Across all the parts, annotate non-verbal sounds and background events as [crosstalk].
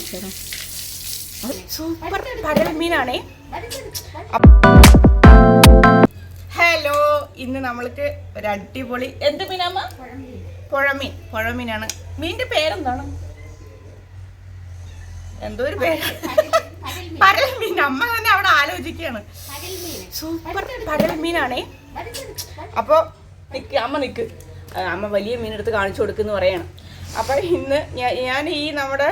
കാണിച്ചതാ super കടൽ മീനാണേ hello ഇന്ന് നമ്മൾക്ക് ഒരു അടിപൊളി എന്ത് മീനാമ്മ? പുഴമീൻ. പുഴമീനാണ്. മീനിന്റെ പേരെന്താണ്? എന്തോ ഒരു പേര്. പരൽ മീൻ അമ്മ തന്നെ അവിടെ ആലോചിക്കുകയാണ്. സൂപ്പർ പരൽ മീനാണേ അപ്പൊ നിക്ക് അമ്മ നിക്ക്. അമ്മ വലിയ മീനെടുത്ത് കാണിച്ചു കൊടുക്കുന്നു പറയണം. അപ്പൊ ഇന്ന് ഞാൻ ഈ നമ്മുടെ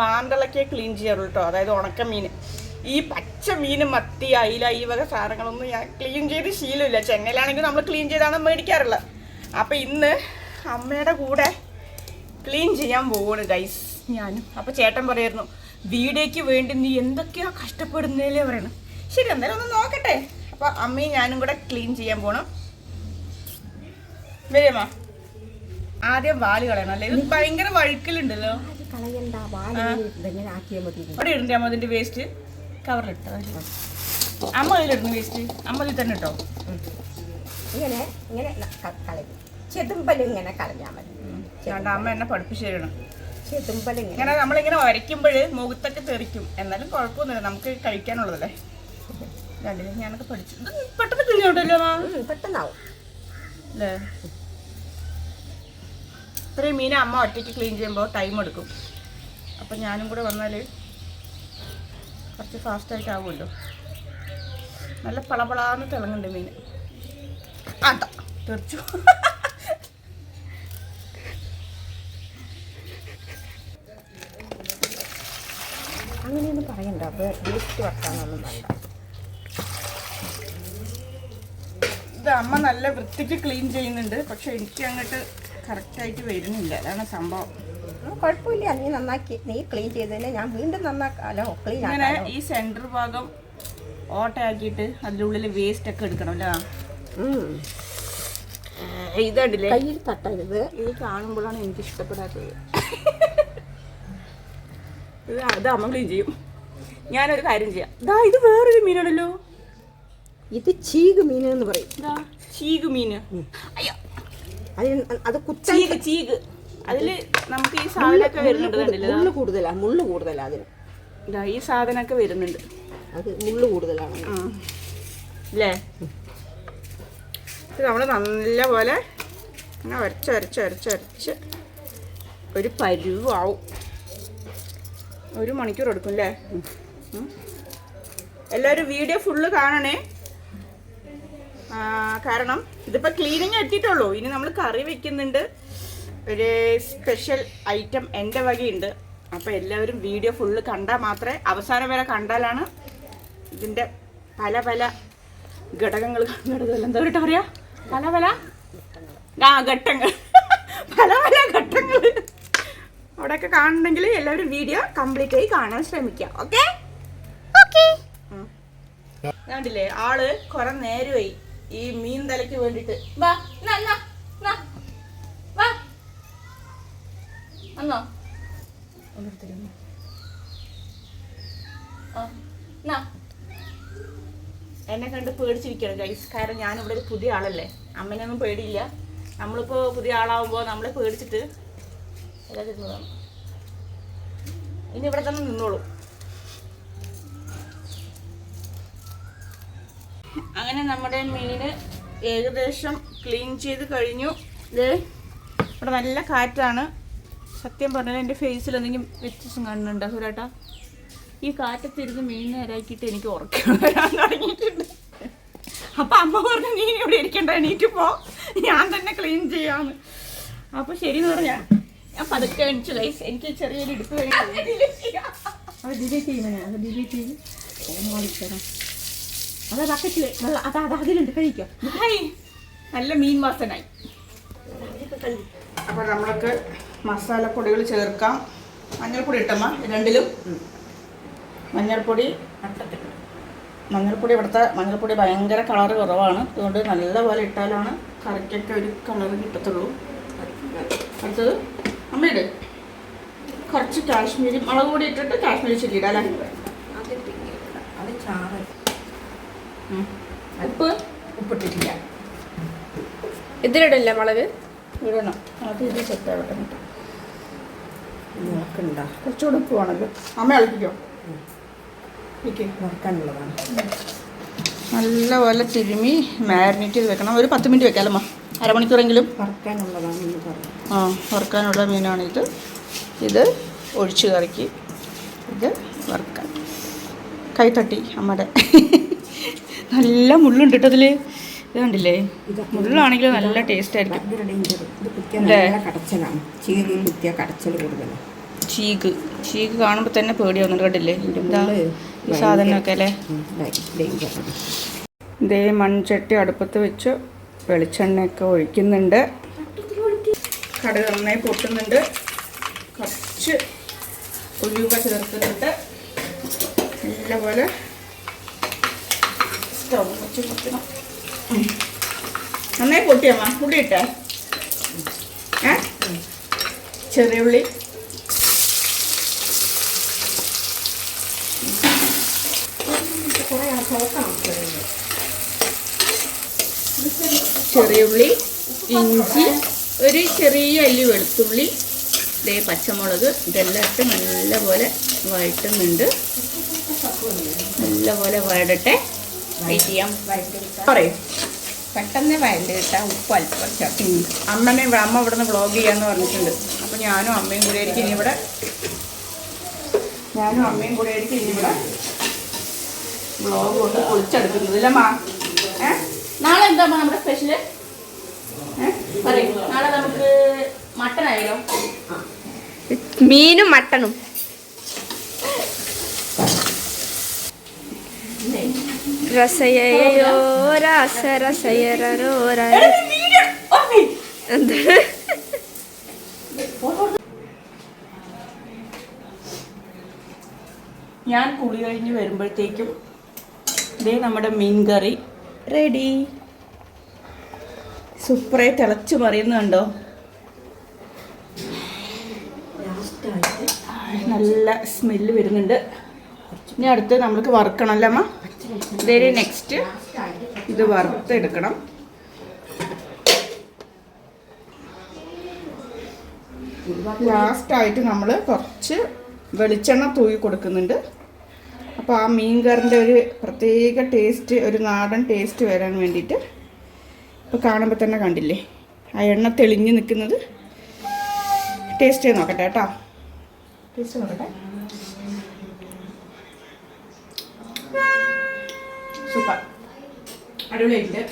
മാന്തളയ്ക്ക് ക്ലീൻ ചെയ്യാറുള്ളൂ കേട്ടോ അതായത് ഉണക്ക മീൻ. ഈ പച്ച മീൻ മത്തി അയില ഈ വക സാധനങ്ങളൊന്നും ഞാൻ ക്ലീൻ ചെയ്ത് ശീലമില്ല. ചെന്നൈയിലാണെങ്കിൽ നമ്മൾ ക്ലീൻ ചെയ്താണ് മേടിക്കാറുള്ളത്. അപ്പൊ ഇന്ന് അമ്മയുടെ കൂടെ ക്ലീൻ ചെയ്യാൻ പോവാണ് ഗൈസ് ഞാനും. അപ്പൊ ചേട്ടൻ പറയായിരുന്നു വീടേക്ക് വേണ്ടി നീ എന്തൊക്കെയാ കഷ്ടപ്പെടുന്നതിലേ പറയണം. ശരി എന്തായാലും ഒന്ന് നോക്കട്ടെ. അപ്പൊ അമ്മയും ഞാനും കൂടെ ക്ലീൻ ചെയ്യാൻ പോണം. വരുമോ ആദ്യം വാൽ കളയണം അല്ലേ ഇത് ഭയങ്കര വഴുക്കലുണ്ടല്ലോ. കളയണ്ട വാല ഇതെങ്ങനെ ആക്കിയാൽ മതി അവിടെ ഇടണ്ടേ അമ്മ അതിന്റെ വേസ്റ്റ് കവറിലിട്ടോ അമ്മ അതിലിടുന്നു വേസ്റ്റ് അമ്മ അതിൽ തന്നെ ഇട്ടോ? ഇങ്ങനെ ഇങ്ങനെ കളയും ചെതുമ്പൽ ഇങ്ങനെ കളഞ്ഞാൽ മതി അമ്മ എന്നെ പഠിപ്പിച്ചു തരണം ചെതുമ്പൽ ഇങ്ങനെ നമ്മളിങ്ങനെ വരയ്ക്കുമ്പോൾ മുഖത്തൊക്കെ തെറിക്കും. എന്നാലും കുഴപ്പമൊന്നുമില്ല. നമുക്ക് കഴിക്കാനുള്ളതല്ലേ? [laughs] രണ്ടിലും ഞാനൊക്കെ പഠിച്ചു. പെട്ടെന്ന് കിഴിഞ്ഞോട്ടല്ലോ പെട്ടെന്നാവും. അല്ലേ ഇത്രയും മീൻ അമ്മ ഒറ്റയ്ക്ക് ക്ലീൻ ചെയ്യുമ്പോൾ ടൈം എടുക്കും. അപ്പം ഞാനും കൂടെ വന്നാൽ കുറച്ച് ഫാസ്റ്റായിട്ട് ആവുമല്ലോ. നല്ല പളപളാന്ന് തിളങ്ങുന്നുണ്ട് മീൻ അതാ തെറിച്ചു. അങ്ങനെയൊന്നും പറയണ്ട. അപ്പോൾ വേസ്റ്റ് വർത്താനൊന്നും വേണ്ട. ഇത് അമ്മ നല്ല വൃത്തിക്ക് ക്ലീൻ ചെയ്യുന്നുണ്ട്. പക്ഷെ എനിക്ക് അങ്ങോട്ട് കറക്റ്റായിട്ട് വരുന്നില്ല. അതാണ് സംഭവം. കുഴപ്പമില്ല. നീ നന്നാക്കി. നീ ക്ലീൻ ചെയ്തതിനെ ഞാൻ വീണ്ടും നന്നാക്കാലോ? ക്ലീൻ ഇങ്ങനെ ഈ സെന്റർ ഭാഗം ഓട്ടയാക്കിയിട്ട് അതിന്റെ ഉള്ളിൽ വേസ്റ്റ് ഒക്കെ എടുക്കണം അല്ലേ ഉം. ഇതണ്ടില്ലേ? കയ്യിൽ തട്ടരുത്. ഇത് കാണുമ്പോഴാണ് എനിക്ക് ഇഷ്ടപ്പെടാത്തത്. ഇത് അത് അമ്മ ക്ലീൻ ചെയ്യും. ഞാനൊരു കാര്യം ചെയ്യാം. ഇതാ ഇത് വേറൊരു മീനാണല്ലോ. ഇത് ചീക് മീൻ എന്ന് പറയും ചീക് മീന്. അയ്യോ അതിന് അത് കുത്താൻ ചീഗ് ചീഗ് അതിൽ നമുക്ക് ഈ സാധനമൊക്കെ വരുന്നുണ്ട് കണ്ടില്ലേ. മുള്ളു കൂടുതലാ മുള്ളു കൂടുതലാ അതിന്. ഇതാ ഈ സാധനമൊക്കെ വരുന്നുണ്ട്. അത് മുള്ളു കൂടുതലാണ്. അല്ലേ ഇത് നമ്മൾ നല്ല പോലെ അങ്ങനെ അരച്ച് അരച്ച് അരച്ച് അരച്ച് ഒരു പരുവാവും. ഒരു മണിക്കൂർ എടുക്കും അല്ലേ എല്ലാവരും വീഡിയോ ഫുള്ള് കാണണേ? കാരണം ഇതിപ്പോൾ ക്ലീനിങ് എത്തിയിട്ടുള്ളൂ. ഇനി നമ്മൾ കറി വെക്കുന്നുണ്ട്. ഒരു സ്പെഷ്യൽ ഐറ്റം എന്റെ വകയുണ്ട്. അപ്പോൾ എല്ലാവരും വീഡിയോ ഫുള്ള് കണ്ടാൽ മാത്രമേ അവസാനം വരെ കണ്ടാലാണ് ഇതിന്റെ പല പല ഘടകങ്ങൾ ഘടകങ്ങൾ എന്താ പറയുക പറയാ? പല പല? ആ ഘട്ടങ്ങൾ. പല പല ഘട്ടങ്ങൾ. അവിടെയൊക്കെ കാണണമെങ്കിൽ എല്ലാവരും വീഡിയോ കംപ്ലീറ്റ് ആയി കാണാൻ ശ്രമിക്കാം ഓക്കെ ഓക്കെ കണ്ടില്ലേ? ആൾ കുറെ നേരമായി. ഈ മീൻ തലയ്ക്ക് വേണ്ടിട്ട് വാ. വാ. വന്നോ. എന്നെ. കണ്ട് പേടിച്ചിരിക്കണം ഗൈസ് കാരണം ഞാനിവിടെ ഒരു പുതിയ ആളല്ലേ. അമ്മനെയൊന്നും പേടിയില്ല. നമ്മളിപ്പോ പുതിയ ആളാവുമ്പോൾ നമ്മളെ പേടിച്ചിട്ട്. ഇനി ഇവിടെ തന്നെ നിന്നോളൂ. അങ്ങനെ നമ്മുടെ മീന് ഏകദേശം ക്ലീൻ ചെയ്ത് കഴിഞ്ഞു. ഇത് ഇവിടെ നല്ല കാറ്റാണ്. സത്യം പറഞ്ഞാൽ എന്റെ ഫേസിൽ എന്തെങ്കിലും വ്യത്യാസം കാണുന്നുണ്ടോ? സുരേട്ടാ ഈ കാറ്റത്തിരുന്ന് മീൻ നേരാക്കിയിട്ട് എനിക്ക് ഉറക്കം തുടങ്ങിയിട്ടുണ്ട്. അപ്പൊ അമ്മ പറഞ്ഞു നീ ഇവിടെ ഇരിക്കണ്ട എണീറ്റ് പോ. ഞാൻ തന്നെ ക്ലീൻ ചെയ്യാന്ന്. അപ്പൊ ശരി എന്ന് പറഞ്ഞാ ഞാൻ പതുക്കെ എണിച്ചു. ഗൈസ് എനിക്ക് ചെറിയൊരു ഇടുപ്പ് കഴിഞ്ഞു അത് ഡിലീറ്റ് ചെയ്യുന്ന അത് ഡിലീറ്റ് ചെയ്ത് അത് ബക്കറ്റിൽ വെള്ളം അതാ അതാ അതിലുണ്ട്. കഴിക്കോ. ഹായ്. നല്ല മീൻ വാസനായി. അപ്പൊ നമ്മൾക്ക് മസാലപ്പൊടികൾ ചേർക്കാം. മഞ്ഞൾപ്പൊടി ഇട്ടമ്മ രണ്ടിലും. മഞ്ഞൾപ്പൊടി മഞ്ഞൾപ്പൊടി ഇവിടുത്തെ മഞ്ഞൾപ്പൊടി ഭയങ്കര കളർ കുറവാണ്. അതുകൊണ്ട് നല്ലപോലെ ഇട്ടാലാണ് കറിക്കൊക്കെ ഒരു കളർ കിട്ടത്തുള്ളൂ. അടുത്തത് അമ്മയുടെ. കുറച്ച് കാശ്മീരി മുളക് പൊടി ഇട്ടിട്ട് കാശ്മീരി ചില്ലി ഇടാം അല്ലേ? അത് ചാറ് ഉപ്പ്? ഉപ്പിട്ടിട്ടില്ല. ഇതിലിടില്ല മുളക്? ഇടണം. അത് ഇത് സെറ്റ് ആവട്ടെ. നോക്ക് ഉണ്ടോ കുറച്ചുകൂടെ ഉപ്പ് വേണമല്ലോ അമ്മ ഇളക്കിക്കോ. വറുക്കാനുള്ളതാണ്. നല്ലപോലെ തിരുമി മാരിനേറ്റ് ചെയ്ത് വെക്കണം. ഒരു പത്ത് മിനിറ്റ് വെക്കാമല്ലോ അരമണിക്കൂറെങ്കിലും. വറുക്കാനുള്ളതാണ് എന്ന് പറഞ്ഞു ആ വറുക്കാനുള്ള മീനാണ് ഇത്. ഇത് ഒഴിച്ച് കറിക്ക് ഇത് വറുക്കാൻ കൈത്തട്ടി തട്ടി അമ്മയുടെ നല്ല മുള്ളുണ്ട് കേട്ടോ അതിൽ ഇത് കണ്ടില്ലേ? മുള്ളാണെങ്കിലും നല്ല ടേസ്റ്റ് ആയിരിക്കും. ചീക്ക് ചീക്ക് കാണുമ്പോൾ തന്നെ പേടിയാവുന്നുണ്ട് കണ്ടില്ലേ? ഈ സാധനമൊക്കെ അല്ലേ? ഇതേ മൺചട്ടി അടുപ്പത്ത് വെച്ച്. വെളിച്ചെണ്ണയൊക്കെ ഒഴിക്കുന്നുണ്ട്. കടുക് നന്നായി പൊട്ടുന്നുണ്ട്. കുറച്ച് ഉലുവ ചേർക്കുന്നുണ്ട്. നല്ലപോലെ സ്റ്റൗ വെച്ച് പൊട്ടണം ഉം. നന്നായി പൊട്ടിയമ്മ ഇട്ടേ ഏ? ചെറിയ ഉള്ളി. ചെറിയ ഉള്ളി ഇഞ്ചി ഒരു ചെറിയ അല്ലി വെളുത്തുള്ളി ഇതേ പച്ചമുളക് ഇതെല്ലാം ഇട്ട് നല്ലപോലെ വഴറ്റുന്നുണ്ട്. നല്ലപോലെ വഴടട്ടെ. വെയിറ്റ് ചെയ്യാം. പറയും. പെട്ടെന്ന് വയലിൽ ഇട്ടാൽ ഉപ്പ് അല്പം ചേർക്കും അമ്മനെ അമ്മ ഇവിടെ നിന്ന് വ്ളോഗ് ചെയ്യാന്ന് പറഞ്ഞിട്ടുണ്ട്. അപ്പൊ ഞാനും അമ്മയും കൂടെ ആയിരിക്കും ഇനി ഇവിടെ. ഞാനും അമ്മയും കൂടെ ആയിരിക്കും ഇനി ഇവിടെ വ്ളോഗ് കൊണ്ട് പൊളിച്ചെടുക്കുന്നത്. ഇല്ല മാ. ഏ? നാളെ എന്താ നമ്മുടെ സ്പെഷ്യൽ പറയും. നാളെ നമുക്ക് മട്ടൺ ആയാലോ മീനും മട്ടണും രസയോ രാസ രസയരോ ഞാൻ കുളി കഴിഞ്ഞ് വരുമ്പോഴത്തേക്കും ഇതേ നമ്മുടെ മീൻകറി റെഡി സൂപ്പറെ തിളച്ചു മറിയുന്നുണ്ടോ നല്ല സ്മെല്ല് വരുന്നുണ്ട്. ഇനി അടുത്ത് നമ്മൾക്ക് വറുക്കണമല്ലോ അമ്മ? ഇതേ നെക്സ്റ്റ് ഇത് വറുത്തെടുക്കണം. ലാസ്റ്റായിട്ട് നമ്മൾ കുറച്ച് വെളിച്ചെണ്ണ തൂയി കൊടുക്കുന്നുണ്ട്. അപ്പോൾ ആ മീൻ കറിന്റെ ഒരു പ്രത്യേക ടേസ്റ്റ് ഒരു നാടൻ ടേസ്റ്റ് വരാൻ വേണ്ടിയിട്ട് ഇപ്പോൾ കാണുമ്പോൾ തന്നെ കണ്ടില്ലേ? ആ എണ്ണ തെളിഞ്ഞ് നിൽക്കുന്നത്. ടേസ്റ്റ് ചെയ്ത് നോക്കട്ടെ കേട്ടോ. ടേസ്റ്റ് നോക്കട്ടെ. സൂപ്പർ. അടിപൊളിയായിട്ടുണ്ട്.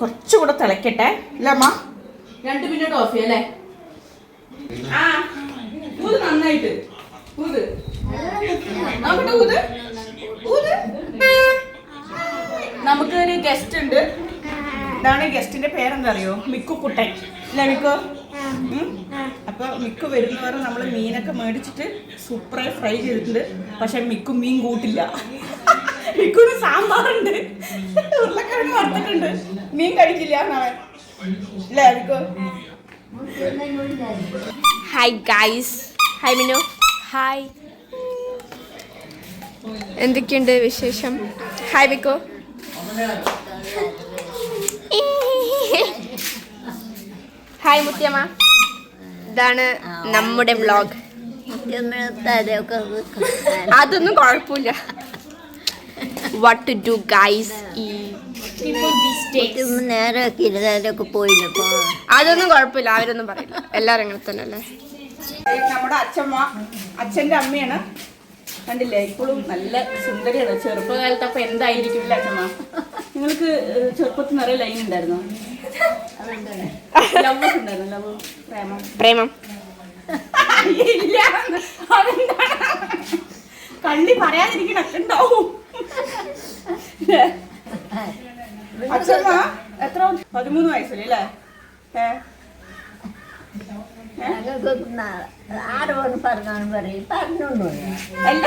കുറച്ചുകൂടെ തിളക്കട്ടെ. ഇല്ല അമ്മ? രണ്ട് മിനിറ്റ് ഓഫ് ചെയ്യല്ലേ ആ ഊത് നന്നായിട്ട്. ഊത്. നോക്കട്ടെ ഊത്. ഊത്. നമുക്കൊരു ഗസ്റ്റ് ഉണ്ട്. ഇതാണ് ഗസ്റ്റിന്റെ പേരെന്താ അറിയോ മിക്കു കുട്ടൻ. അല്ലേ മിക്കു? ഉം? അപ്പൊ മിക്കു വരുന്നവരെ നമ്മൾ മീനൊക്കെ മേടിച്ചിട്ട് സൂപ്പറായി ഫ്രൈ ചെയ്തിട്ടുണ്ട്. പക്ഷെ മിക്കു മീൻ കൂട്ടില്ല. മിക്കുന് സാമ്പാറുണ്ട്. ഉരുളക്കിഴങ്ങ് വറുത്തിട്ടുണ്ട്. മീൻ കഴിക്കില്ല എന്നവൻ അല്ലേ hi guys hi Minu. Hi എന്തൊക്കെയുണ്ട് വിശേഷം? ഹായ് ബിക്കോ ഹായ് മുത്തിയമ്മ ഇതാണ് നമ്മുടെ വ്ളോഗ് അതൊന്നും കുഴപ്പമില്ല. വാട്ട് ടു ഡു ഗൈസ് ഈ നേരൊക്കെ പോയില്ലപ്പോ അതൊന്നും കുഴപ്പമില്ല അവരൊന്നും പറയില്ല. എല്ലാവരും അങ്ങനെ തന്നെ അല്ലേ നമ്മുടെ അച്ഛമ്മ അച്ഛന്റെ അമ്മയാണ്. കണ്ടില്ലേ ഇപ്പോഴും നല്ല സുന്ദരിയാണ്. ചെറുപ്പകാലത്ത് അപ്പൊ എന്തായിരിക്കും ഇല്ല അച്ഛമ്മ? നിങ്ങൾക്ക് ചെറുപ്പത്തിൽ നിറയെ ലൈൻ ഉണ്ടായിരുന്നോ? ലവ് ഉണ്ടായിരുന്നു? ലവ് പ്രേമം? പ്രേമം. ഇല്ല. പറയാതിരിക്കണൊക്കെ ഉണ്ടാവും. അച്ഛമ്മ എത്ര പതിമൂന്ന് വയസ്സല്ലേ അല്ലേ? ഏ? ആറ് പോലും പറഞ്ഞാലും പറയും പറഞ്ഞോണ്ടോ അല്ല.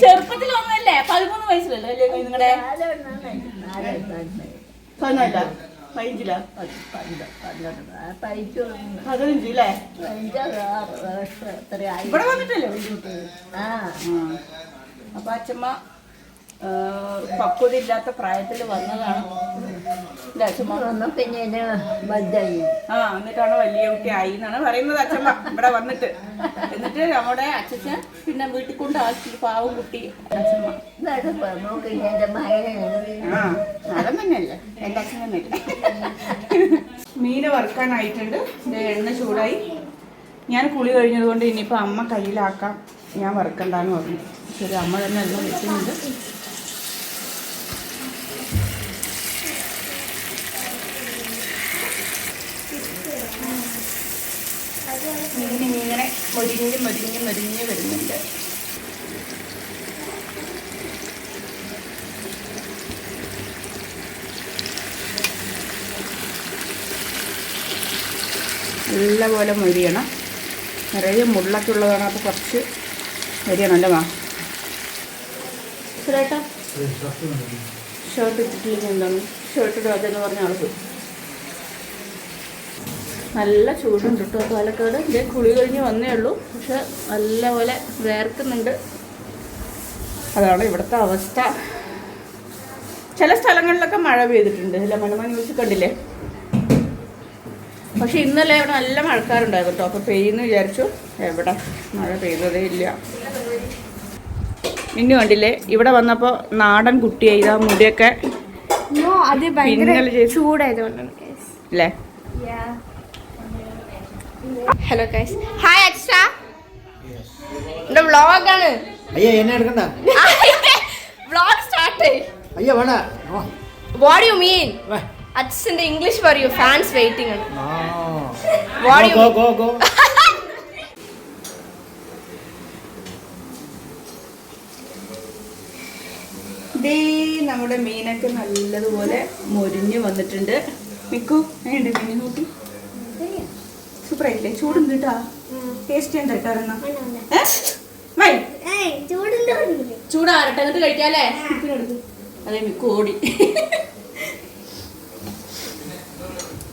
ചെറുപ്പത്തിൽ ഒന്നല്ലേ പതിമൂന്ന് വയസ്സിലല്ലേ അല്ലേ നിങ്ങളുടെ പതിനല്ല പതിനഞ്ചില? പതിനഞ്ച് അല്ലേ? ഇവിടെ വന്നിട്ടല്ലേ? ആ. അപ്പൊ അച്ഛമ്മ പക്വത ഇല്ലാത്ത പ്രായത്തിൽ വന്നതാണ്. അച്ഛമ്മ വന്നു പിന്നെ എന്നെ ബദ്ധായി. ആ എന്നിട്ടാണ് വലിയ കുട്ടി ആയി എന്നാണ് പറയുന്നത് അച്ഛമ്മ. ഇവിടെ വന്നിട്ട്. എന്നിട്ട് നമ്മുടെ അച്ഛൻ പിന്നെ വീട്ടിൽ കൊണ്ടാക്കി പാവം കുട്ടി അച്ഛമ്മ. എന്റെ അതൊന്നും തന്നെയല്ലേ? എന്റെ അച്ഛൻ തന്നെയല്ലേ? മീൻ വറുക്കാനായിട്ടുണ്ട്. എണ്ണ ചൂടായി. ഞാൻ കുളി കഴിഞ്ഞതുകൊണ്ട് ഇനിയിപ്പോൾ അമ്മ കയ്യിലാക്കാം. ഞാൻ വറുക്കണ്ടെന്ന് പറഞ്ഞു. ശരി അമ്മ തന്നെ എല്ലാം വെക്കുന്നുണ്ട് മീൻ ഇങ്ങനെ മൊരിഞ്ഞ് മൊരിഞ്ഞ് മൊരിഞ്ഞ് വരുന്നുണ്ട്. നല്ലപോലെ മൊരിയണം. നിറയെ മുള്ളൊക്കെ ഉള്ളതാണ് അപ്പോൾ കുറച്ച് മൊരിയണം അല്ലേ വാ സുരേട്ടാ ഷർട്ട് ഇട്ടിട്ടില്ലെങ്കിൽ എന്താണ്? ഷർട്ട് അതെന്ന് പറഞ്ഞ ആൾ പോയി. നല്ല ചൂടുണ്ട് കേട്ടോ. പാലക്കാട് ഇതേ കുളി കഴിഞ്ഞ് വന്നേ ഉള്ളൂ. പക്ഷെ നല്ലപോലെ വേർക്കുന്നുണ്ട്. അതാണ് ഇവിടുത്തെ അവസ്ഥ. ചില സ്ഥലങ്ങളിലൊക്കെ മഴ പെയ്തിട്ടുണ്ട്. അല്ല മലമ ന്യൂസ് കണ്ടില്ലേ? പക്ഷെ ഇന്നലെ ഇവിടെ നല്ല മഴക്കാരുണ്ടായിരുന്നു കേട്ടോ. അപ്പോൾ പെയ്യുന്നു വിചാരിച്ചു. എവിടെ മഴ പെയ്തതേ ഇല്ല. മിന്നു കണ്ടില്ലേ? ഇവിടെ വന്നപ്പോൾ നാടൻ കുട്ടിയായി. ഇതാ മുടിയൊക്കെ ചൂടായതുകൊണ്ടാണ്. അല്ലേ? ഹലോ ഗൈസ് ഹായ് അച്ഛ എന്റെ വ്ളോഗാണ് അയ്യ എന്നെ എടുക്കണ്ട. വ്ളോഗ് സ്റ്റാർട്ട് അയ്യ വേണ്ട. What you mean. അച്ഛന്റെ ഇംഗ്ലീഷ് പറയൂ. ഫാൻസ് വെയിറ്റിംഗ് ആണ്. What you go go Go, go, go, go. ദേ നമ്മുടെ മീനൊക്കെ നല്ലതുപോലെ മൊരിഞ്ഞു വന്നിട്ടുണ്ട്. മിക്കു എങ്ങനെയുണ്ട് മീൻ നോക്കി. സൂപ്പർ ആയില്ലേ ചൂടുണ്ട് കേട്ടാ ടേസ്റ്റ് ഉണ്ട് കേട്ടോ ഒരെണ്ണം. ചൂടാറട്ടെ എന്നിട്ട് കഴിക്കാല്ലേ. അതെ കോടി ഓടി.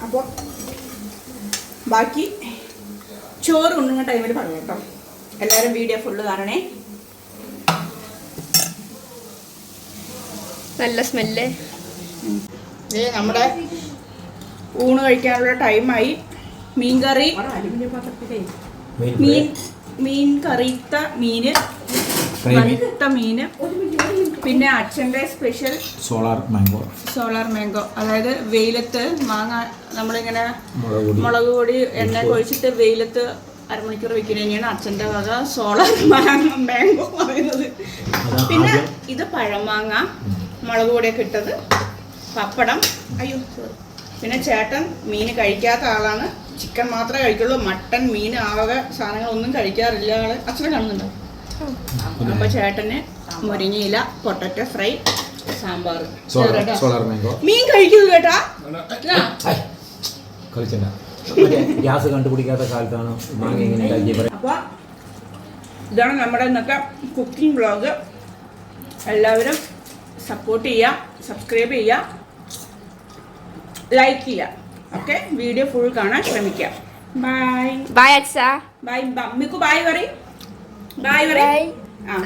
അപ്പോൾ ബാക്കി ചോറ് ഉണ്ണുന്ന ടൈമിൽ പറയാം കേട്ടോ. എല്ലാവരും വീഡിയോ ഫുള്ള് കാണണേ. നല്ല സ്മെല്ലേ. ദേ നമ്മുടെ ഊണ് കഴിക്കാനുള്ള ടൈമായി മീൻ കറി. മീൻ മീൻ കറിത്ത മീന് കറിത്ത മീന് പിന്നെ അച്ഛന്റെ special solar mango. Solar mango. അതായത് വെയിലത്ത് മാങ്ങ നമ്മളിങ്ങനെ മുളക് പൊടി. എണ്ണ ഒഴിച്ചിട്ട് വെയിലത്ത് അരമണിക്കൂർ വെക്കുന്നതിനാണ് അച്ഛന്റെ വക സോളാർ മാങ്ങ മാംഗോ പറയുന്നത്. പിന്നെ ഇത് പഴമാങ്ങ മുളക് പൊടിയൊക്കെ ഇട്ടത് പപ്പടം. അയ്യോ പിന്നെ ചേട്ടൻ മീൻ കഴിക്കാത്ത ആളാണ്. ചിക്കൻ മാത്രമേ കഴിക്കുള്ളൂ. മട്ടൻ മീൻ ആവക സാധനങ്ങളൊന്നും കഴിക്കാറില്ല ആൾ. അച്ഛനെ കാണുന്നുണ്ടോ? അപ്പൊ ചേട്ടന് മുരിങ്ങയില പൊട്ടറ്റോ ഫ്രൈ സാമ്പാർ. മീൻ കഴിക്കൂ കേട്ടാ. ഗ്യാസ് കണ്ടുപിടിക്കാത്ത കാലത്താണ് മാങ്ങ എങ്ങനെ അപ്പൊ ഇതാണ് നമ്മുടെ ഇന്നത്തെ കുക്കിംഗ് ബ്ലോഗ് എല്ലാവരും സപ്പോർട്ട് ചെയ്യുക സബ്സ്ക്രൈബ് ചെയ്യുക ലൈക്ക് ചെയ്യുക. ഓക്കെ വീഡിയോ ഫുൾ കാണാൻ ശ്രമിക്കാം. ബൈ ബൈ അച്ഛ. ബൈ മമ്മിക്ക് ബായ് പറയും. ബായ് പറയും. ആ.